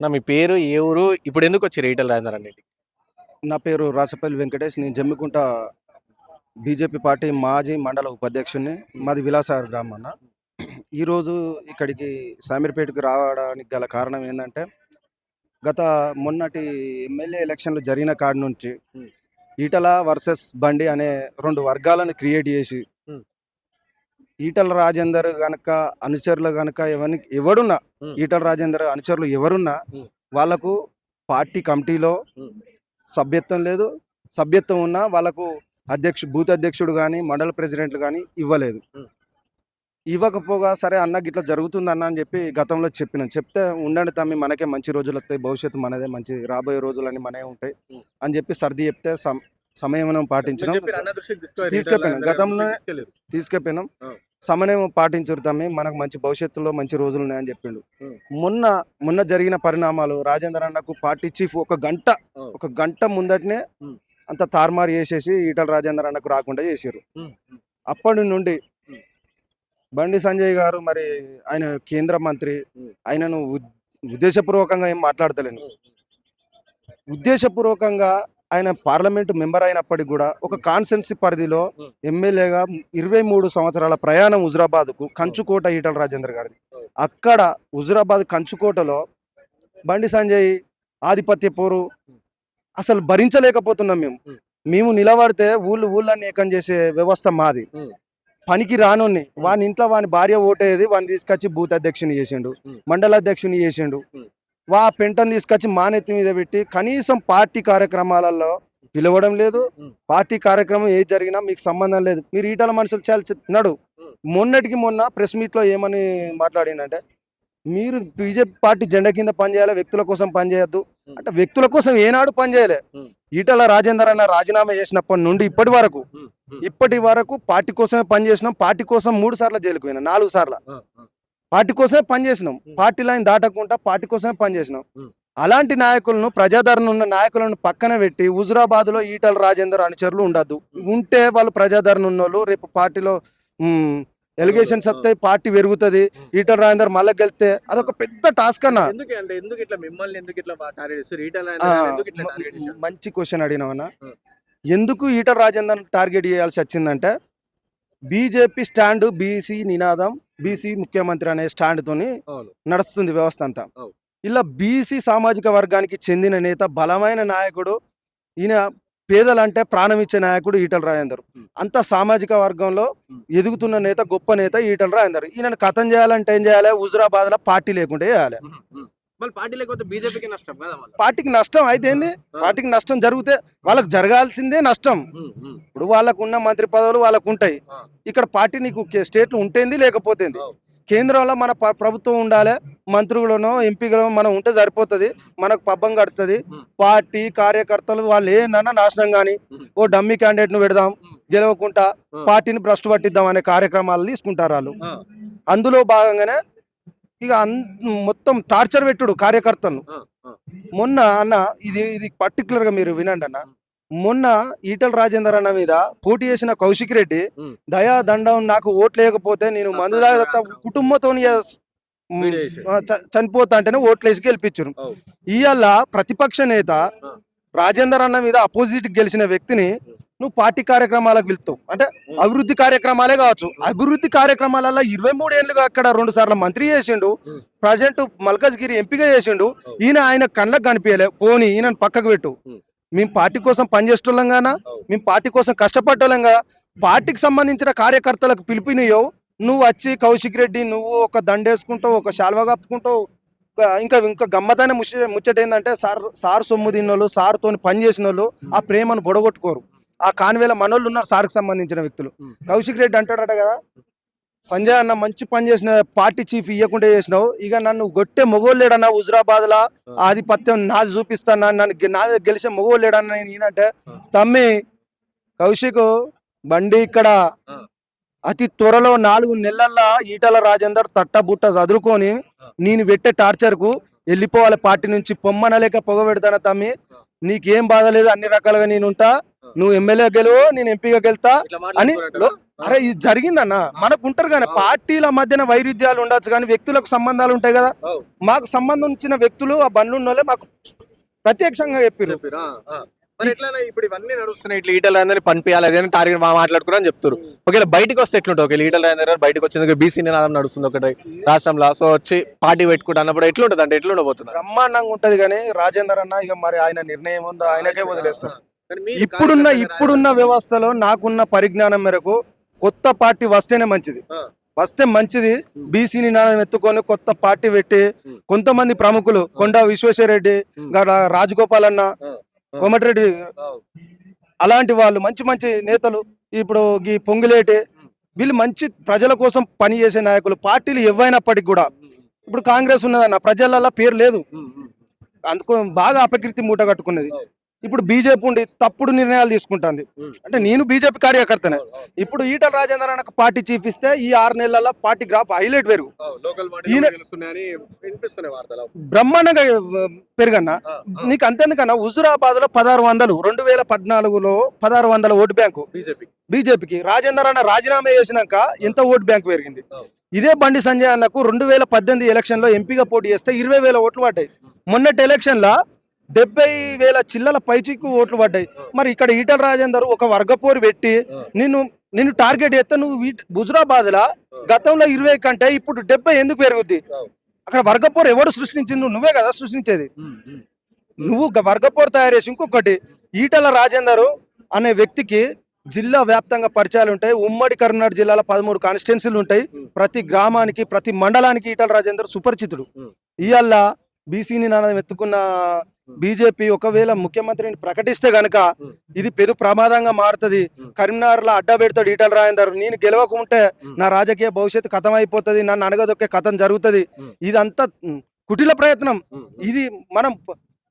నా మీ పేరు ఏ ఊరు ఇప్పుడు ఎందుకు వచ్చారు ఈటల రాజేందర్ నా పేరు రాసపల్లి వెంకటేష్ నేను జమ్మికుంట బీజేపీ పార్టీ మాజీ మండల ఉపాధ్యక్షుడిని మాది విలాసాగర్ గ్రామం అన్న ఈరోజు ఇక్కడికి సామీర్పేటకు రావడానికి గల కారణం ఏంటంటే గత మొన్నటి ఎమ్మెల్యే ఎలక్షన్లు జరిగిన కాడి నుంచి. ఈటల వర్సెస్ బండి అనే రెండు వర్గాలను క్రియేట్ చేసి. ఈటల రాజేందర్ గనక అనుచరులు గనక ఎవరి ఎవడున్నా. ఈటల రాజేందర్ అనుచరులు ఎవరున్నా. వాళ్ళకు పార్టీ కమిటీలో. సభ్యత్వం లేదు సభ్యత్వం ఉన్నా వాళ్ళకు అధ్యక్షు బూత్ అధ్యక్షుడు కానీ మండల ప్రెసిడెంట్లు కానీ ఇవ్వలేదు. ఇవ్వకపోగా సరే అన్న గిట్లా జరుగుతుంది అన్న అని చెప్పి గతంలో చెప్పినాం చెప్తే ఉండండి తమ్మి మనకే మంచి రోజులు వస్తాయి భవిష్యత్తు మనదే మంచి రాబోయే రోజులన్నీ మనే ఉంటాయి. అని చెప్పి సర్ది చెప్తే సం- సమయమనం పాటించడం. తీసుకెళ్ళాను. రాజేందర్ గతంలో-. తీసుకెళ్ళినాం Ah. సమన్వయం పాటించురు తమ్మి మనకు మంచి భవిష్యత్తులో మంచి రోజులు ఉన్నాయని చెప్పిండు. మొన్న మొన్న జరిగిన పరిణామాలు రాజేందర్ అన్నకు పార్టీ చీఫ్ ఒక గంట. ఒక గంట ముందటనే. అంత తారుమారు చేసేసి ఈటల రాజేందర్ అన్నకు రాకుండా చేసారు. అప్పటి నుండి. బండి సంజయ్ గారు మరి ఆయన కేంద్ర మంత్రి. ఆయనను ఉద్- ఉద్దేశపూర్వకంగా ఏం మాట్లాడతలేను ఉద్దేశపూర్వకంగా ఆయన పార్లమెంటు మెంబర్ అయినప్పటికీ కూడా ఒక కాన్సెన్సీ పరిధిలో. ఎమ్మెల్యేగా ఇరవై మూడు సంవత్సరాల ప్రయాణం హుజరాబాద్కు కంచుకోట ఈటల రాజేందర్ గారిది. అక్కడ హుజరాబాద్ కంచుకోటలో బండి సంజయ్ ఆధిపత్య పోరు అసలు భరించలేకపోతున్నాం మేము. మేము నిలబడితే ఊళ్ళు ఊళ్ళని ఏకం చేసే వ్యవస్థ మాది. పనికి రానుని వాని ఇంట్లో వాని భార్య ఓటేది వాడిని తీసుకొచ్చి బూత్ అధ్యక్షుని చేసిండు. మండల అధ్యక్షుని చేసిండు. వా పెంటను తీసుకొచ్చి మానెత్తి మీద పెట్టి కనీసం పార్టీ కార్యక్రమాలలో పిలవడం లేదు. పార్టీ కార్యక్రమం ఏది జరిగినా మీకు సంబంధం లేదు మీరు ఈటల మనుషులు చాలా నడు. మొన్నటికి మొన్న ప్రెస్ మీట్లో ఏమని మాట్లాడిందంటే మీరు బీజేపీ పార్టీ జెండా కింద పనిచేయాలి వ్యక్తుల కోసం పనిచేయద్దు. అంటే వ్యక్తుల కోసం ఏనాడు పనిచేయలే. ఈటల రాజేందర్ అన్న రాజీనామా చేసినప్పటి నుండి ఇప్పటి వరకు. ఇప్పటి వరకు పార్టీ కోసమే పనిచేసినాం పార్టీ కోసం మూడు సార్లు జైలుకు పోయినా నాలుగు సార్లు. పార్టీ కోసమే పనిచేసినాం. పార్టీ లైన్ దాటకుండా పార్టీ కోసమే పనిచేసినాం. అలాంటి నాయకులను ప్రజాదరణ ఉన్న నాయకులను పక్కన పెట్టి హుజురాబాద్లో ఈటల రాజేందర్ అనుచరులు ఉండద్దు. ఉంటే వాళ్ళు ప్రజాదరణ ఉన్న వాళ్ళు రేపు పార్టీలో ఎలిగేషన్స్. వస్తాయి పార్టీ పెరుగుతుంది. ఈటల రాజేందర్ మళ్ళీ గెలితే అదొక పెద్ద టాస్క్ అన్న మంచి క్వశ్చన్ అడిగినావన్నా. ఎందుకు ఈటల రాజేందర్ టార్గెట్ చేయాల్సి వచ్చిందంటే బీజేపీ స్టాండ్ బీసీ నినాదం బీసీ ముఖ్యమంత్రి అనే స్టాండ్ తోని అవును. నడుస్తుంది వ్యవస్థ అంతా. ఇలా బీసీ సామాజిక వర్గానికి చెందిన నేత బలమైన నాయకుడు ఈయన పేదలంటే ప్రాణం ఇచ్చే నాయకుడు ఈటల రాజేందర్. అంత సామాజిక వర్గంలో. ఎదుగుతున్న నేత గొప్ప నేత ఈటల రాజేందర్. ఈయనను కథం చేయాలంటే ఏం చేయాలి? హుజురాబాద్లో పార్టీ లేకుంటే చేయాలి. బీజేపీకి నష్టం కదా పార్టీకి నష్టం అయితే ఏంది పార్టీకి నష్టం జరిగితే వాళ్ళకి జరగాల్సిందే నష్టం. ఇప్పుడు వాళ్ళకు ఉన్న మంత్రి పదవులు వాళ్ళకు ఉంటాయి. ఇక్కడ పార్టీ నీకు స్టేట్లు ఉంటేంది లేకపోతేంది. కేంద్రంలో మన ప్రభుత్వం ఉండాలి మంత్రులను ఎంపీలను మనం ఉంటే సరిపోతుంది మనకు పబ్బం కడుతుంది. పార్టీ కార్యకర్తలు వాళ్ళు ఏనన్నా నాశనం కానీ. ఓ డమ్మీ క్యాండిడేట్ను పెడదాం. గెలవకుండా. పార్టీని భ్రష్టు పట్టిద్దాం అనే కార్యక్రమాలు తీసుకుంటారు వాళ్ళు అందులో భాగంగానే ఇక అన్ మొత్తం టార్చర్ పెట్టుడు ఆ. మొన్న అన్న ఇది ఇది పర్టికులర్గా మీరు వినండి అన్న మొన్న ఈటల రాజేందర్ అన్న మీద పోటీ చేసిన కౌశిక్ రెడ్డి. దయా దండం నాకు ఓట్లు లేకపోతే నేను మందు కుటుంబంతో. చనిపోతా అంటేనే ఓట్లు వేసి గెలిపించారు. ఇవాళ ప్రతిపక్ష నేత. రాజేందర్ అన్న మీద అపోజిట్ గెలిచిన వ్యక్తిని నువ్వు పార్టీ కార్యక్రమాలకు వెళ్తావు. అంటే. అభివృద్ధి కార్యక్రమాలే కావచ్చు. అభివృద్ధి కార్యక్రమాలలో ఇరవై మూడు ఏళ్ళుగా అక్కడ రెండు సార్లు మంత్రి చేసిండు. ప్రజెంట్ మల్కజ్గిరి ఎంపీగా చేసిండు. ఈయన ఆయన కళ్ళకు కనిపించలే. పోనీ ఈయన పక్కకు పెట్టు. మేము పార్టీ కోసం గానా అవు. మేము పార్టీ కోసం కష్టపడ్డోళ్ళం కదా పార్టీకి సంబంధించిన కార్యకర్తలకు పిలిపినయో నువ్వు వచ్చి కౌశిక్ రెడ్డి నువ్వు ఒక దండేసుకుంటావు ఒక శాల్వా కప్పుకుంటావు. ఇంకా- ఇంకా ఇంకా గమ్మతైన ముచ్చ ముచ్చట ఏంటంటే సార్ సార్ సొమ్ము తిన్నోళ్ళు సార్తో పని చేసిన వాళ్ళు ఆ ప్రేమను బొడగొట్టుకోరు. ఆ కాన్వేల మనోళ్ళు ఉన్నారు సార్కి సంబంధించిన వ్యక్తులు. కౌశిక్ రెడ్డి అంటాడట కదా సంజయ్ అన్న మంచి పని చేసిన పార్టీ చీఫ్ ఇవ్వకుండా చేసినావు ఇక నన్ను గొట్టే మొగోళ్ళేడన్నా హుజరాబాద్ లా ఆధిపత్యం నాది చూపిస్తాను నన్ను నా గెలిచే మొగోళ్ళేడన్నా నేను ఈయనంటే తమ్మి కౌశిక్ బండి ఇక్కడ. అతి త్వరలో నాలుగు నెలల్లో ఈటల రాజేందర్ తట్టబుట్ట చదువుకొని ఆ. నేను పెట్టే టార్చర్కు వెళ్ళిపోవాలి పార్టీ నుంచి పొమ్మనలేక పొగ పెడతాను తమ్మి నీకేం బాధ లేదు అన్ని రకాలుగా నేను ఉంటా నువ్వు ఎమ్మెల్యే గెలువు నేను ఎంపీగా గెలుతా అని అరే ఇది జరిగిందన్న. మనకు ఉంటారు కానీ పార్టీల మధ్యన వైరుధ్యాలు ఉండొచ్చు కానీ వ్యక్తులకు సంబంధాలు ఉంటాయి కదా. మాకు సంబంధించిన వ్యక్తులు ఆ బండ్లు ఉన్నోళ్ళే మాకు ప్రత్యక్షంగా చెప్పారు. మరి ఎట్లా ఇప్పుడు ఇవన్నీ నడుస్తున్నాయి? ఇట్లా ఈటల అందరినీ పనిపించాలి అదే టార్గెట్ మాట్లాడుకున్నా అని చెప్తారు ఒకవేళ బయటకు వస్తే ఎట్లుంటుంది? ఒకవేళ ఈటల అందరూ బయటకు వచ్చేందుకు బీసీ నినాదం నడుస్తుంది ఒకటి రాష్ట్రంలో సో వచ్చి పార్టీ పెట్టుకుంటా అన్నప్పుడు ఎట్లుంటుంది అంటే ఎట్లుండబోతున్నారు? బ్రహ్మాండంగా ఉంటది కానీ రాజేందర్ అన్న ఇక మరి ఆయన నిర్ణయం ఉందో? ఆయనకే వదిలేస్తాం కానీ మీరు ఇప్పుడున్న ఇప్పుడున్న వ్యవస్థలో నాకున్న పరిజ్ఞానం మేరకు కొత్త పార్టీ వస్తేనే మంచిది. వస్తే మంచిది బీసీ నినాదం ఎత్తుకొని కొత్త పార్టీ పెట్టి. కొంతమంది ప్రముఖులు కొండ విశ్వేశ్వరరెడ్డి రాజగోపాల్ అన్న. కోమటిరెడ్డి. అలాంటి వాళ్ళు మంచి మంచి నేతలు ఇప్పుడు ఈ పొంగులేటి. వీళ్ళు మంచి ప్రజల కోసం పనిచేసే నాయకులు పార్టీలు ఎవైనప్పటికీ కూడా ఇప్పుడు కాంగ్రెస్ ఉన్నదన్న ప్రజలలో పేరు లేదు. అందుకో బాగా అపకీర్తి మూట కట్టుకున్నది. ఇప్పుడు బీజేపీ ఉండి తప్పుడు నిర్ణయాలు తీసుకుంటుంది. అంటే నేను బీజేపీ కార్యకర్తనే. ఇప్పుడు ఈటల రాజేందర్ అన్నకు పార్టీ చీఫ్ ఇస్తే ఈ ఆరు నెలల పార్టీ గ్రాఫ్ హైలైట్ పెరుగు. బ్రహ్మాండంగా పెరుగన్న. నీకు అంతేందుకన్నా హుజురాబాద్లో పదహారు వందలు రెండు వేల పద్నాలుగులో పదహారు వందల ఓటు బ్యాంకు. బీజేపీ. బీజేపీకి రాజేందర్ అన్న రాజీనామా చేసినాక ఎంత ఓటు బ్యాంక్ పెరిగింది. ఇదే బండి సంజయ్ అన్నకు రెండు వేల పద్దెనిమిది ఎలక్షన్లో ఎంపీగా పోటీ చేస్తే ఇరవై వేల ఓట్లు పడ్డాయి. మొన్నటి ఎలక్షన్ లా డెబ్బై వేల చిల్లల పైచికు ఓట్లు పడ్డాయి మరి ఇక్కడ ఈటల రాజేందర్ ఒక వర్గపోరు పెట్టి. నిన్ను నిన్ను టార్గెట్ చేస్తే నువ్వు హుజురాబాద్ లా గతంలో ఇరవై కంటే ఇప్పుడు డెబ్బై ఎందుకు పెరుగుద్ది. అక్కడ వర్గపోరు ఎవడు సృష్టించింది నువ్వు కదా సృష్టించేది. నువ్వు వర్గపోరు తయారు చేసి ఇంకొకటి ఈటల రాజేందర్ అనే వ్యక్తికి జిల్లా వ్యాప్తంగా పరిచయాలు ఉంటాయి ఉమ్మడి కరీంనగర్ జిల్లాలో పదమూడు కాన్స్టిట్యున్సీలు ఉంటాయి. ప్రతి గ్రామానికి ప్రతి మండలానికి ఈటల రాజేందర్ సుపరిచితుడు. ఇవాళ బీసీని నాణం ఎత్తుకున్న బీజేపీ ఒకవేళ ముఖ్యమంత్రిని ప్రకటిస్తే గనక. ఇది పెను ప్రమాదంగా మారుతుంది. Hmm. కరీంనగర్లో అడ్డా పెడతాడు ఈటల రాజేందర్ నేను గెలవకుంటే. నా రాజకీయ భవిష్యత్తు కథం అయిపోతుంది నన్ను అణగదొక్కే కథం జరుగుతుంది. ఇదంతా కుటిల ప్రయత్నం. ఇది మనం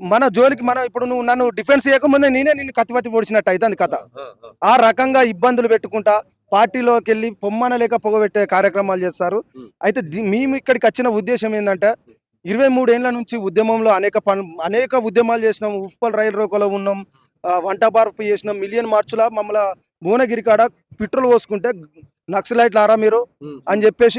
మన జోలికి మనం ఇప్పుడు నువ్వు నన్ను డిఫెన్స్ చేయకముందే నేనే నిన్ను కత్తిపత్తి పొడిచినట్టు అవుతుంది కథ. ఆ, రకంగా ఇబ్బందులు పెట్టుకుంటా పార్టీలోకి వెళ్ళి పొమ్మన లేక పొగబెట్టే కార్యక్రమాలు చేస్తారు. అయితే మేము ఇక్కడికి వచ్చిన ఉద్దేశం ఏంటంటే ఇరవై మూడేళ్ళ నుంచి ఉద్యమంలో అనేక పను అనేక ఉద్యమాలు చేసినాం ఉప్పల్ రైలు రోకోలో ఉన్నాం వంట బార్పు చేసినాం మిలియన్ మార్చుల మమ్మల్ని భువనగిరి కాడ పెట్రోల్ పోసుకుంటే నక్సలైట్లు ఆరా మీరు అని చెప్పేసి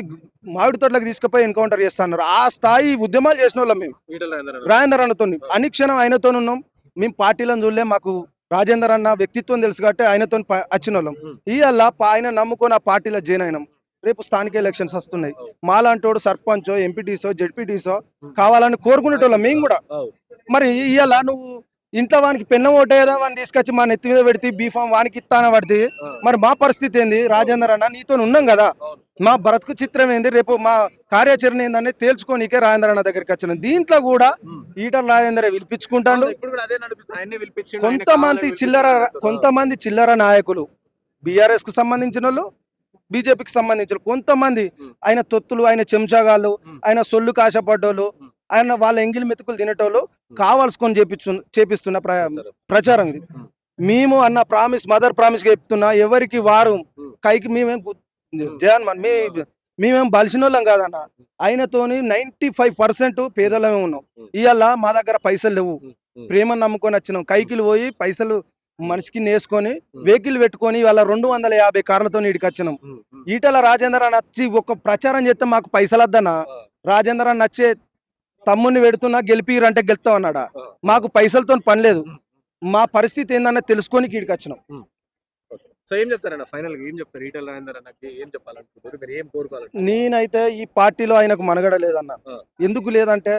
మామిడి తోటలకు తీసుకుపోయి ఎన్కౌంటర్ చేస్తున్నారు. ఆ స్థాయి ఉద్యమాలు చేసిన వాళ్ళం మేము రాజేందర్ అన్న. రాజేందర్ అన్నతో అనుక్షణం ఆయనతో ఉన్నాం. మేము పార్టీలను చూడలే మాకు రాజేందర్ అన్న వ్యక్తిత్వం తెలుసు కాబట్టి ఆయనతో వచ్చిన వాళ్ళం. ఇవాళ ఆయన నమ్ముకొని ఆ పార్టీలో జాయిన్ అయినాం. రేపు స్థానిక ఎలక్షన్స్ వస్తున్నాయి. మాలాంటోడు సర్పంచో ఎంపీటీసో జెడ్పీటీసో కావాలని కోరుకునేటోళ్ళం మేము కూడా. మరి ఇవాళ నువ్వు ఇంట్లో వానికి పెన్నం ఓటేదా వాడిని తీసుకొచ్చి మా నెత్తి మీద పెడితే బీఫామ్ వానికి ఇస్తాన పడితే. మరి మా పరిస్థితి ఏంది రాజేందర్ అన్న నీతో ఉన్నాం కదా. మా బ్రతుకు చిత్రం ఏంది రేపు మా కార్యాచరణ ఏందని తేల్చుకోనికే రాజేంద్ర అన్న దగ్గరికి వచ్చినాం దీంట్లో కూడా. ఈటల రాజేందర్ ఆయన కొంతమంది చిల్లర. కొంతమంది చిల్లర నాయకులు బీఆర్ఎస్కు సంబంధించిన వాళ్ళు బీజేపీకి సంబంధించిన. కొంతమంది. ఆయన తొత్తులు ఆయన చెంచాగాళ్ళు. ఆయన సొల్లు కాశపడ్డోళ్ళు. ఆయన వాళ్ళ ఎంగిలి మెతుకులు తినేటోళ్ళు కావాల్సుకొని చేపించు చేపిస్తున్న. ప్రచారం ఇది. మేము అన్న ప్రామిస్ మదర్ ప్రామిస్ చెప్తున్నా ఎవరికి వారు. కైకి మేమేం జగన్ మీ మేమేం బలిసిన వాళ్ళం కాదన్న ఆయనతోని నైన్టీ ఫైవ్ పర్సెంట్ పేదలమే ఉన్నాం. ఇవాళ మా దగ్గర పైసలు లేవు. ప్రేమను నమ్ముకొని వచ్చినాం కైకిలు పోయి పైసలు మనిషికి నేసుకొని. వెహికల్ పెట్టుకొని వాళ్ళ రెండు వందల యాభై కార్లతో ఇడికి వచ్చినాం. ఈటల రాజేందర్ అని వచ్చి ఒక ప్రచారం చేస్తే మాకు పైసలు వద్దన్నా. ఆ. రాజేందర్ అని వచ్చే తమ్ముడిని పెడుతున్నా గెలిపిరంటే గెలుస్తాం అన్నాడా. మాకు పైసలతో పని లేదు. మా పరిస్థితి ఏందన్న తెలుసుకొని ఈడికి వచ్చినాం. సో ఏం చెప్తారన్న ఫైనల్గా ఏం చెప్తారు ఈటల రాజేందర్ అన్నకి? ఏం చెప్పాలనుకుంటారు మీరు ఏం కోరుకోవాలంటే? నేనైతే ఈ పార్టీలో ఆయనకు మనగడ లేదన్న. ఎందుకు లేదంటే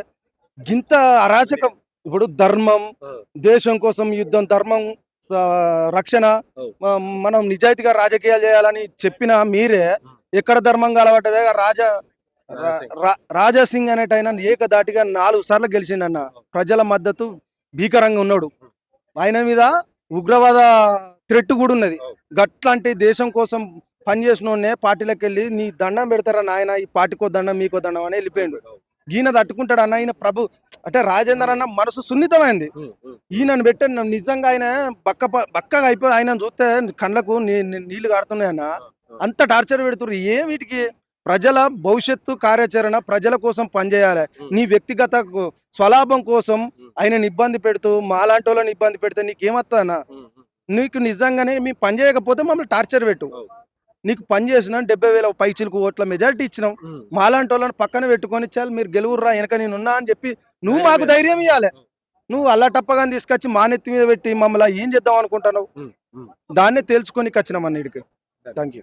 గింత అరాచకం. ఇప్పుడు ధర్మం. దేశం కోసం యుద్ధం ధర్మం రక్షణ మనం నిజాయితీగా రాజకీయాలు చేయాలని చెప్పిన మీరే. ఎక్కడ ధర్మం కలబడ్డదే రాజా రా- రాజాసింగ్. రా- రాజాసింగ్ అనేట ఆయన ఏకదాటిగా నాలుగు సార్లు గెలిచిండన్న ప్రజల మద్దతు భీకరంగా ఉన్నాడు. ఆయన మీద ఉగ్రవాద థ్రెట్ కూడా ఉన్నది. గట్లాంటి దేశం కోసం పనిచేసిన పార్టీలకు వెళ్ళి నీ దండం పెడతారా నాయన? ఈ పార్టీకో దండం మీకో దండం అని వెళ్ళిపోయిండు. ఈయన తట్టుకుంటాడు అన్న ఈయన ప్రభు అంటే రాజేందర్ అన్న మనసు సున్నితమైంది. ఈయనను పెట్టి న- నిజంగా ఆయన బక్క బక్కగా అయిపోయి ఆయన చూస్తే కళ్ళకు నీళ్ళు కారుతున్నాయన్న అంత టార్చర్ పెడుతున్నారు ఏ వీటికి ప్రజల భవిష్యత్తు కార్యాచరణ ప్రజల కోసం పనిచేయాలి. నీ వ్యక్తిగత స్వలాభం కోసం. ఆయనని ఇబ్బంది పెడుతూ మాలాంటి వాళ్ళని ఇబ్బంది పెడితే ఉమ్. నీకు నిజంగానే మీ పని చేయకపోతే మమ్మల్ని టార్చర్ పెట్టు. నీకు పని చేసినా డెబ్బై వేల పైచిలకు ఓట్ల మెజారిటీ ఇచ్చినాం. మాలాంటి వాళ్ళని పక్కన పెట్టుకొని చాలు మీరు గెలువుర్రా వెనక నేను ఉన్నా అని చెప్పి నువ్వు మాకు. ధైర్యం ఇవ్వాలి నువ్వు అల్లా టప్పగా తీసుకొచ్చి మా నెత్తి మీద పెట్టి మమ్మల్ని ఏం చేద్దాం అనుకుంటున్నావు. దాన్నే తేల్చుకొని వచ్చినాం అన్నిటికి. Thank you